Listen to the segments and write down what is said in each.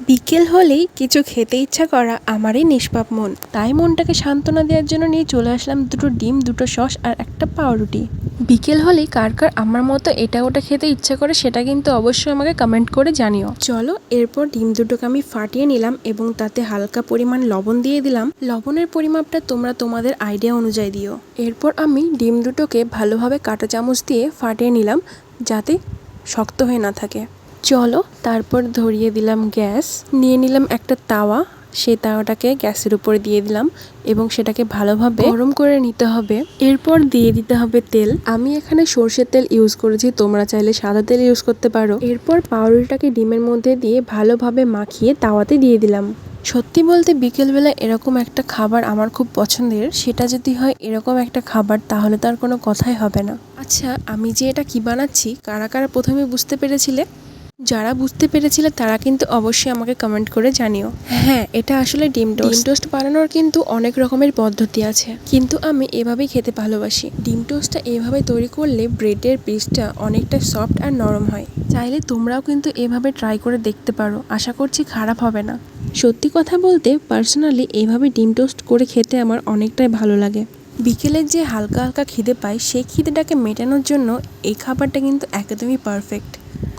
বিকেল হলেই কিছু খেতে ইচ্ছা করা আমারই নিষ্পাপ মন। তাই মনটাকে সান্ত্বনা দেওয়ার জন্য নিয়ে চলে আসলাম দুটো ডিম, দুটো সস আর একটা পাউরুটি। বিকেল হলেই কার কার আমার মতো এটা ওটা খেতে ইচ্ছা করে সেটা কিন্তু অবশ্যই আমাকে কমেন্ট করে জানিও। চলো, এরপর ডিম দুটোকে আমি ফাটিয়ে নিলাম এবং তাতে হালকা পরিমাণ লবণ দিয়ে দিলাম। লবণের পরিমাপটা তোমরা তোমাদের আইডিয়া অনুযায়ী দিও। এরপর আমি ডিম দুটোকে ভালোভাবে কাঁটা চামচ দিয়ে ফাটিয়ে নিলাম যাতে শক্ত হয়ে না থাকে। চলো, তারপর ধরিয়ে দিলাম গ্যাস। নিয়ে নিলাম একটা তাওয়া। সেই তাওয়াটাকে গ্যাসের উপরে দিয়ে দিলাম এবং সেটাকে ভালোভাবে গরম করে নিতে হবে। এরপর দিয়ে দিতে হবে তেল। আমি এখানে সর্ষের তেল ইউজ করেছি, তোমরা চাইলে সাদা তেল ইউজ করতে পারো। এরপর পাউরুটিটাকে ডিমের মধ্যে দিয়ে ভালোভাবে মাখিয়ে তাওয়াতে দিয়ে দিলাম। সত্যি বলতে বিকেলবেলা এরকম একটা খাবার আমার খুব পছন্দের। সেটা যদি হয় এরকম একটা খাবার, তাহলে তার কোনো কথাই হবে না। আচ্ছা আমি যে এটা কি বানাচ্ছি, কারা কারা প্রথমে বুঝতে পেরেছিলে? যারা বুঝতে পেরেছিলে তারা কিন্তু অবশ্যই আমাকে কমেন্ট করে জানিও। হ্যাঁ এটা আসলে ডিম টোস্ট ডিম টোস্ট বানানোর কিন্তু অনেক রকমের পদ্ধতি আছে। কিন্তু আমি এভাবেই খেতে ভালোবাসি। ডিম টোস্টটা এভাবে তৈরি করলে ব্রেডের পিসটা অনেকটা সফট আর নরম হয়। চাইলে তোমরাও কিন্তু এভাবে ট্রাই করে দেখতে পারো। আশা করছি খারাপ হবে না। সত্যি কথা বলতে পার্সোনালি এইভাবে ডিম টোস্ট করে খেতে আমার অনেকটাই ভালো লাগে। বিকেলের যে হালকা হালকা খিদে পায় সেই খিদেটাকে মেটানোর জন্য এই খাবারটা কিন্তু একদমই পারফেক্ট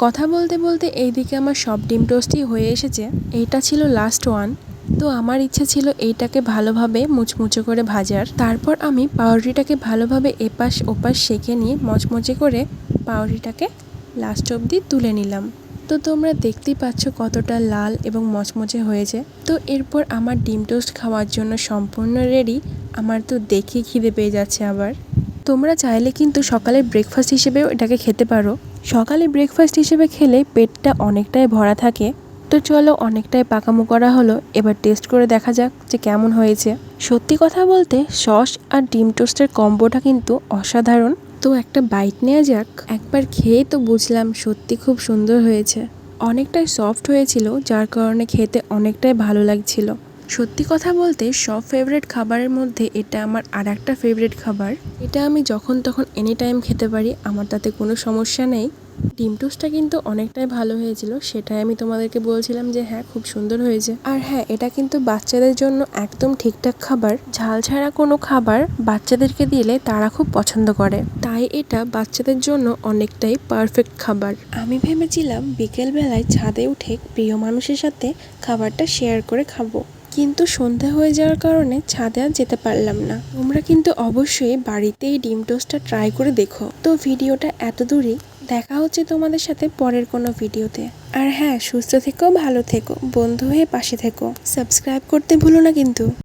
কথা বলতে বলতে এইদিকে আমার সব ডিম টোস্টই হয়ে এসেছে। এইটা ছিল লাস্ট ওয়ান তো আমার ইচ্ছা ছিল এইটাকে ভালোভাবে মুচমুচে করে ভাজার। তারপর আমি পাউরুটিটাকে ভালোভাবে এপাশ ওপাশ সেঁকে নিয়ে মচমচে করে পাউরুটিটাকে লাস্ট অবধি তুলে নিলাম। তো তোমরা দেখতেই পাচ্ছ কতটা লাল এবং মচমচে হয়েছে। তো এরপর আমার ডিম টোস্ট খাওয়ার জন্য সম্পূর্ণ রেডি আমার তো দেখে খিদে পেয়ে যাচ্ছে আবার। তোমরা চাইলে কিন্তু সকালের ব্রেকফাস্ট হিসেবেও এটাকে খেতে পারো। সকালে ব্রেকফাস্ট হিসেবে খেলে পেটটা অনেকটাই ভরা থাকে। তো চলো অনেকটাই পাকামো করা হলো, এবার টেস্ট করে দেখা যাক যে কেমন হয়েছে। সত্যি কথা বলতে, সস আর ডিম টোস্টের কম্বোটা কিন্তু অসাধারণ। তো একটা বাইট নেওয়া যাক। একবার খেয়ে তো বুঝলাম সত্যি খুব সুন্দর হয়েছে। অনেকটাই সফট হয়েছিল, যার কারণে খেতে অনেকটাই ভালো লাগছিল। সত্যি কথা বলতে, সব ফেভারিট খাবারের মধ্যে এটা আমার আর একটা ফেভারিট খাবার। এটা আমি যখন তখন এনি টাইম খেতে পারি, আমার তাতে কোনো সমস্যা নেই। ডিম টোস্টটা কিন্তু অনেকটাই ভালো হয়েছিল, সেটাই আমি তোমাদেরকে বলছিলাম যে হ্যাঁ খুব সুন্দর হয়েছে। আর হ্যাঁ এটা কিন্তু বাচ্চাদের জন্য একদম ঠিকঠাক খাবার। ঝাল ছাড়া কোনো খাবার বাচ্চাদেরকে দিলে তারা খুব পছন্দ করে। তাই এটা বাচ্চাদের জন্য অনেকটাই পারফেক্ট খাবার। আমি ভেবেছিলাম বিকেলবেলায় ছাদে উঠে প্রিয় মানুষের সাথে খাবারটা শেয়ার করে খাব। কিন্তু সন্ধ্যা হয়ে যাওয়ার কারণে ছাদে আর যেতে পারলাম না। তোমরা কিন্তু অবশ্যই বাড়িতেই ডিম টোস্টটা ট্রাই করে দেখো। তো ভিডিওটা এত দূরই, দেখা হচ্ছে তোমাদের সাথে পরের কোনো ভিডিওতে। আর হ্যাঁ সুস্থ থেকো, ভালো থেকো, বন্ধু হয়ে পাশে থেকো। সাবস্ক্রাইব করতে ভুলো না কিন্তু।